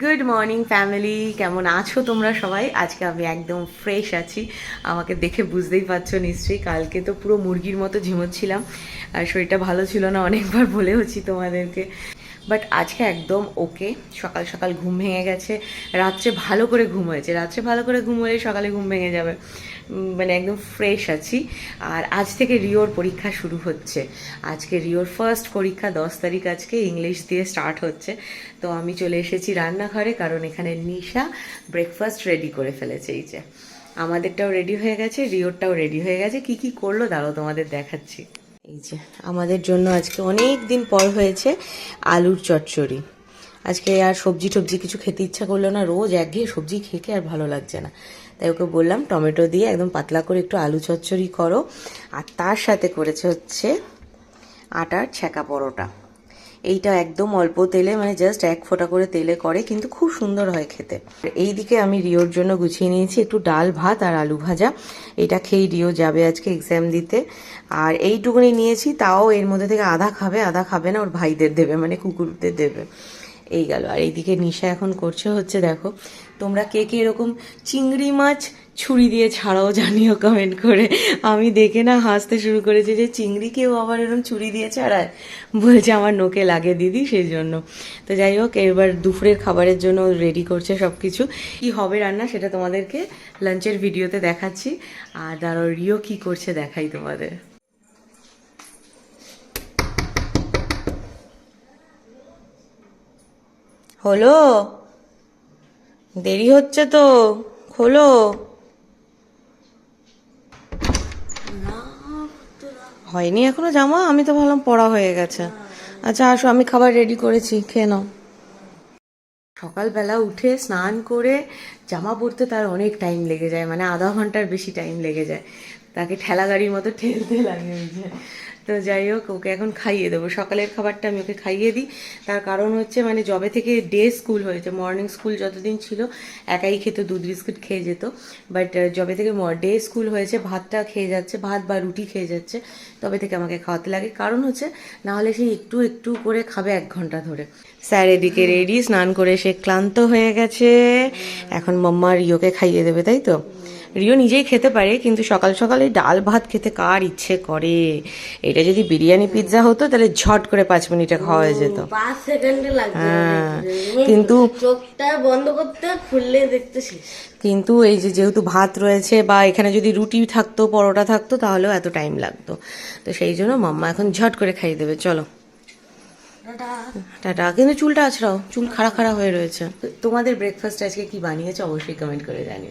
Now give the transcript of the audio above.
Good morning family কেমন আছো তোমরা সবাই? আজকে আমি একদম ফ্রেশ আছি। আমাকে দেখে বুঝতেই পারছ নিশ্চয়ই। কালকে তো পুরো মুরগির মতো ঝিমোচ্ছিলাম। আর শরীরটা ভালো ছিল না, অনেকবার বলেওছি তোমাদেরকে। বাট আজকে একদম ওকে সকাল সকাল ঘুম ভেঙে গেছে, রাত্রে ভালো করে ঘুম হয়েছে, রাত্রে ভালো করে ঘুম হলে সকালে ঘুম ভেঙে যাবে। মানে একদম ফ্রেশ আছি। আর আজ থেকে রিওর পরীক্ষা শুরু হচ্ছে। আজকে রিওর ফার্স্ট পরীক্ষা, দশ তারিখ আজকে ইংলিশ দিয়ে স্টার্ট হচ্ছে। তো আমি চলে এসেছি রান্নাঘরে, কারণ এখানে নিশা ব্রেকফাস্ট রেডি করে ফেলেছে, এই যে। আমাদেরটাও রেডি হয়ে গেছে, রিওরটাও রেডি হয়ে গেছে। কি কি করল? দাঁড়াও তোমাদের দেখাচ্ছি। এই যে, আমাদের জন্য আজকে অনেক দিন পর হয়েছে আলুর চচ্চড়ি। আজকে আর সবজি টবজি কিছু খেতে ইচ্ছা করল না, রোজ একঘেয়ে সবজি খেয়ে আর ভালো লাগছে না। তাই ওকে বললাম, টমেটো দিয়ে একদম পাতলা করে একটু আলু চচ্চড়ি করো। আর তার সাথে করেছে হচ্ছে আটার ছেঁকা পরোটা। এইটা একদম অল্প তেলে মানে জাস্ট এক ফোঁটা করে তেলে করে, কিন্তু খুব সুন্দর হয় খেতে। এইদিকে আমি রিওর জন্য গুছিয়ে নিয়েছি একটু ডাল, ভাত আর আলু ভাজা। এটা খেয়েই রিও যাবে আজকে এক্সাম দিতে। আর এইটুকুনি নিয়েছি, তাও এর মধ্যে থেকে আধা খাবে আধা খাবে না, ওর ভাইদের দেবে মানে কুকুরদের দেবে। এই গেল। আর এইদিকে নিশা এখন করছে হচ্ছে দেখো, তোমরা কে কে এরকম চিংড়ি মাছ ছুরি দিয়ে ছাড়াও জানিও কমেন্ট করে। আমি দেখে না হাসতে শুরু করেছি যে চিংড়ি কেউ আবার এরকম ছুরি দিয়ে ছাড়ায়? বলছে আমার নোকে লাগে দিদি সেই জন্য তো যাই হোক, এবার দুপুরের খাবারের জন্য রেডি করছে সব কিছু কী হবে রান্না সেটা তোমাদেরকে লাঞ্চের ভিডিওতে দেখাচ্ছি। আর দাঁড়ো রিও কী করছে দেখাই তোমাদের। হলো? দেরি হচ্ছে তো খোলো। হয়নি এখনও জামা? আমি তো ভাবলাম পড়া হয়ে গেছে। আচ্ছা আসো আমি খাবার রেডি করেছি খেয়ে নাও। সকালবেলা উঠে স্নান করে জামা পরতে তার অনেক টাইম লেগে যায় মানে আধা ঘণ্টার বেশি টাইম লেগে যায়। তাকে ঠেলা গাড়ির মতো ঠেলতে লাগে ওই যে। তো যাই হোক, ওকে এখন খাইয়ে দেবো। সকালের খাবারটা আমি ওকে খাইয়ে দিই। তার কারণ হচ্ছে মানে জবে থেকে ডে স্কুল হয়েছে, মর্নিং স্কুল যতদিন ছিল, একাই খেত, দুধ বিস্কুট খেয়ে যেত। বাট জবে থেকে ডে স্কুল হয়েছে, ভাতটা খেয়ে যাচ্ছে, ভাত বা রুটি খেয়ে যাচ্ছে, তবে থেকে আমাকে খাওয়াতে লাগে। কারণ হচ্ছে, না হলে সেই একটু একটু করে খাবে এক ঘণ্টা ধরে। স্যার এদিকে রেডি, স্নান করে সে ক্লান্ত হয়ে গেছে। এখন মাম্মা রিওকে খাইয়ে দেবে, তাই তো? রিও নিজেই খেতে পারে কিন্তু সকাল সকালে ডাল ভাত খেতে কার ইচ্ছে করে? এটা যদি বিরিয়ানি পিৎজা হতো তাহলে ঝট করে পাঁচ মিনিটে খাওয়া হয়ে যেত। পাঁচ সেকেন্ডে লাগবে হ্যাঁ কিন্তু চোখটা বন্ধ করতে খুললে দেখতে কিন্তু এই যে যেহেতু ভাত রয়েছে বা এখানে যদি রুটি থাকতো পরোটা থাকতো তাহলেও এত টাইম লাগতো। তো সেই জন্য মাম্মা এখন ঝট করে খাইয়ে দেবে। চলো। টাটা। কিন্তু চুলটা আছড়াও। চুল খাড়া খাড়া হয়ে রয়েছে। তোমাদের ব্রেকফাস্ট আজকে কি বানিয়েছো অবশ্যই কমেন্ট করে জানিও।